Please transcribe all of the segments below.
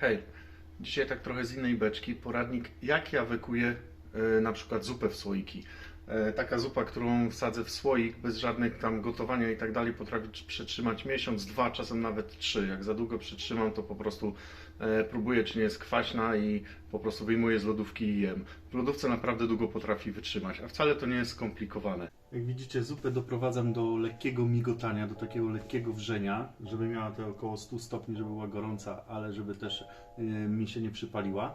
Hej, dzisiaj tak trochę z innej beczki. Poradnik, jak ja wykuję e, na przykład zupę w słoiki. E, taka zupa, którą wsadzę w słoik bez żadnych tam gotowania i tak dalej, potrafi tr- przetrzymać miesiąc, dwa, czasem nawet trzy. Jak za długo przytrzymam, to po prostu e, próbuję, czy nie jest kwaśna i po prostu wyjmuję z lodówki i jem. W lodówce naprawdę długo potrafi wytrzymać, a wcale to nie jest skomplikowane. Jak widzicie, zupę doprowadzam do lekkiego migotania, do takiego lekkiego wrzenia, żeby miała te około 100 stopni, żeby była gorąca, ale żeby też y, mi się nie przypaliła.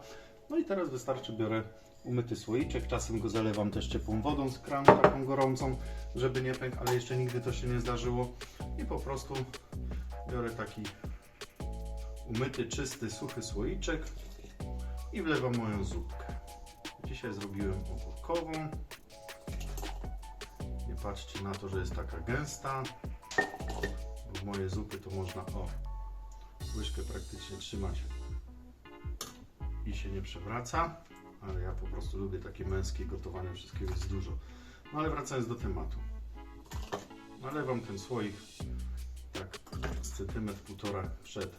No i teraz wystarczy, biorę umyty słoiczek, czasem go zalewam też ciepłą wodą z kranu, taką gorącą, żeby nie pękł, ale jeszcze nigdy to się nie zdarzyło. I po prostu biorę taki umyty, czysty, suchy słoiczek i wlewam moją zupkę. Dzisiaj zrobiłem ogórkową. Patrzcie na to, że jest taka gęsta, w moje zupy to można o łyżkę praktycznie trzymać i się nie przewraca, ale ja po prostu lubię takie męskie gotowanie, wszystkiego jest dużo. No ale wracając do tematu. Nalewam ten słoik tak centymetr półtora przed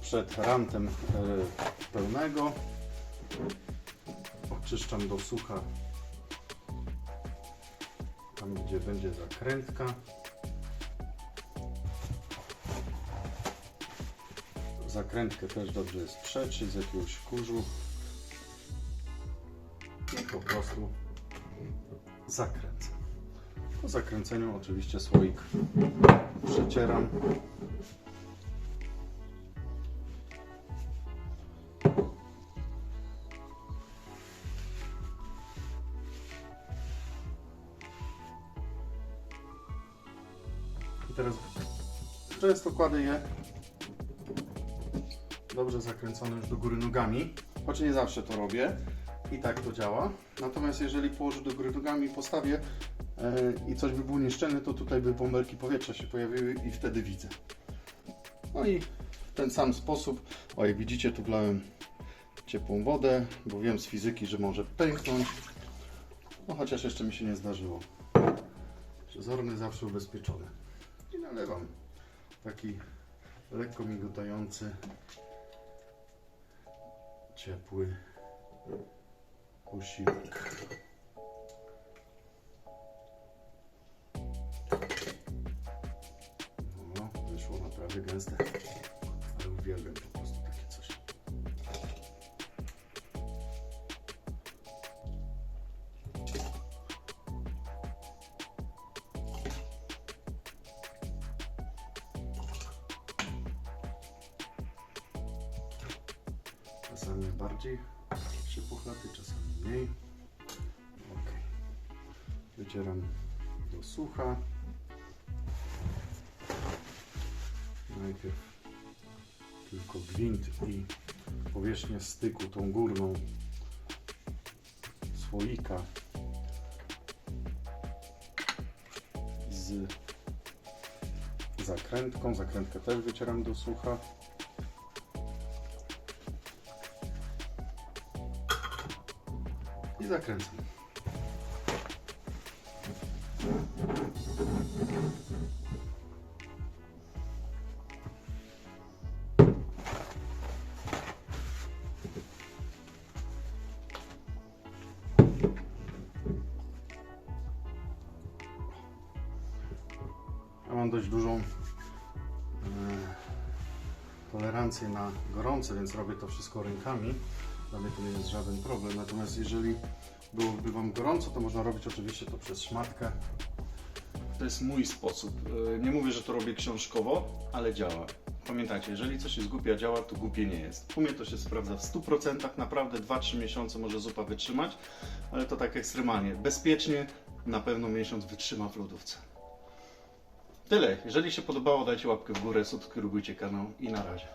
przed rantem e, pełnego. Oczyszczam do sucha tam gdzie będzie zakrętka. Zakrętkę też dobrze jest przeczyć z jakiegoś kurzu i po prostu zakręcę. Po zakręceniu oczywiście słoik przecieram. Teraz często kładę je dobrze zakręcone już do góry nogami, choć nie zawsze to robię i tak to działa. Natomiast jeżeli położę do góry nogami i postawię e, i coś by było nieszczelne, to tutaj by bąbelki powietrza się pojawiły i wtedy widzę. No i w ten sam sposób, o jak widzicie tu wlałem ciepłą wodę, bo wiem z fizyki, że może pęknąć. No chociaż jeszcze mi się nie zdarzyło. Przezorny zawsze ubezpieczony. I nalewam. Taki lekko migotający, ciepły posiłek. No, wyszło naprawdę gęste, ale uwielbiam Czasami bardziej przypuchlaty, czasami mniej. Ok. Wycieram do sucha. Najpierw tylko gwint i powierzchnię styku, tą górną słoika z zakrętką. Zakrętkę też wycieram do sucha. Zakręcam. Mam dość dużą e, tolerancję na gorące, więc robię to wszystko rękami. Dla mnie to nie jest żaden problem. Natomiast jeżeli byłoby Wam gorąco, to można robić oczywiście to przez szmatkę. To jest mój sposób. E, Nie mówię, że to robię książkowo, ale działa. Pamiętajcie, jeżeli coś jest głupie, a działa, to głupie nie jest. U mnie to się sprawdza w 100%, naprawdę 2-3 miesiące może zupa wytrzymać, ale to tak ekstremalnie. Bezpiecznie na pewno miesiąc wytrzyma w lodówce. Tyle. Jeżeli się podobało, dajcie łapkę w górę, subskrybujcie kanał i na razie.